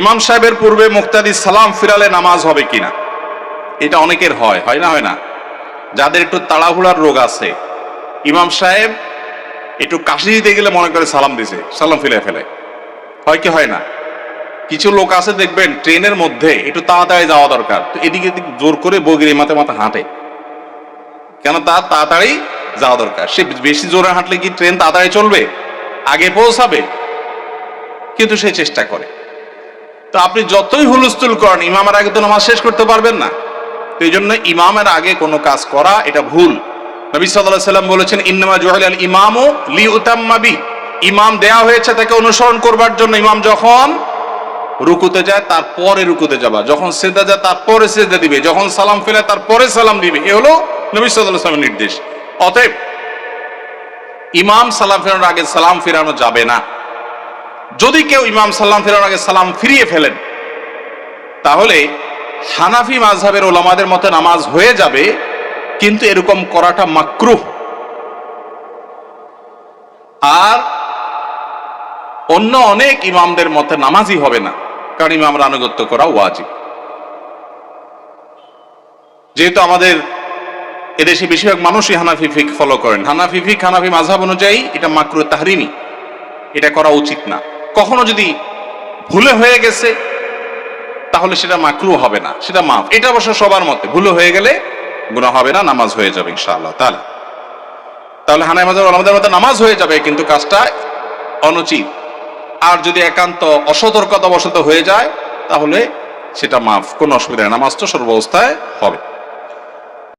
ইমাম সাহেবের পূর্বে মুক্তাদি সালাম ফিরালে নামাজ হবে কিনা? এটা অনেকের হয় হয় না হয় না? যাদের একটু তাড়াহুড়ার রোগ আছে, ইমাম সাহেব একটু কাশি দিতে গেলে মনে করে সালাম দিছে, সালাম ফিরে ফেলে। হয় কি, হয় না? কিছু লোক আছে, দেখবেন, ট্রেনের মধ্যে একটু তাড়াতাড়ি যাওয়া দরকার, তো এদিকে এদিকে জোর করে বগিরে মাথে মাথা হাঁটে। কেন তার তাড়াতাড়ি যাওয়া দরকার? সে বেশি জোরে হাঁটলে কি ট্রেন তাড়াতাড়ি চলবে? আগে পৌঁছাবে? কিন্তু সে চেষ্টা করে। তো আপনি যতই হুলস্থুল করেন, ইমামের আগে তো নামাজ শেষ করতে পারবেন না। তো এই জন্য ইমামের আগে কোনো কাজ করা, এটা ভুল। নবী সাল্লাল্লাহু সাল্লাম বলেছেন, ইন্নামা জুহাল আল ইমামু লি উতাম্মাবি ইমাম দেয়া হয়েছে তাকে অনুসরণ করবার জন্য। ইমাম যখন রুকুতে যায়, তারপরে রুকুতে যাবা। যখন সেদা যায়, তারপরে সেদা দিবে। যখন সালাম ফেলে, তারপরে সালাম দিবে। এ হলো নবী সাল্লাল্লাহু সাল্লামের নির্দেশ। অতএব, ইমাম সালাম ফেরানোর আগে সালাম ফেরানো যাবে না। যদি কেউ ইমাম সাল্লাম ফেরানোর আগে সালাম ফিরিয়ে ফেলেন, তাহলে হানাফি মাযহাবের ওলামাদের মতে নামাজ হয়ে যাবে, কিন্তু এরকম করাটা মাকরুহ। আর অন্য অনেক ইমামদের মতে নামাজই হবে না, কারণ ইমামরা আনুগত্য করা ওয়াজিব। যেহেতু আমাদের এদেশে বেশিরভাগ মানুষই হানাফি ফিক ফলো করেন। হানাফি ফিক, হানাফি মাঝহাব অনুযায়ী এটা মাকরু তাহরিমি এটা করা উচিত না। কখনো যদি ভুলে হয়ে গেছে, তাহলে সেটা মাকরু হবে না, সেটা মাফ। এটা অবশ্য সবার মতে। ভুলে হয়ে গেলে গুণা হবে না, নামাজ হয়ে যাবে ইনশাআল্লাহ। তাহলে তাহলে হানাই মাঝহাব আমাদের মতে নামাজ হয়ে যাবে, কিন্তু কাজটা অনুচিত। আর যদি একান্ত অসতর্কতা বশত হয়ে যায়, তাহলে সেটা মাফ, কোনো অসুবিধা নেই। নামাজ তো সর্বাবস্থায় হবে।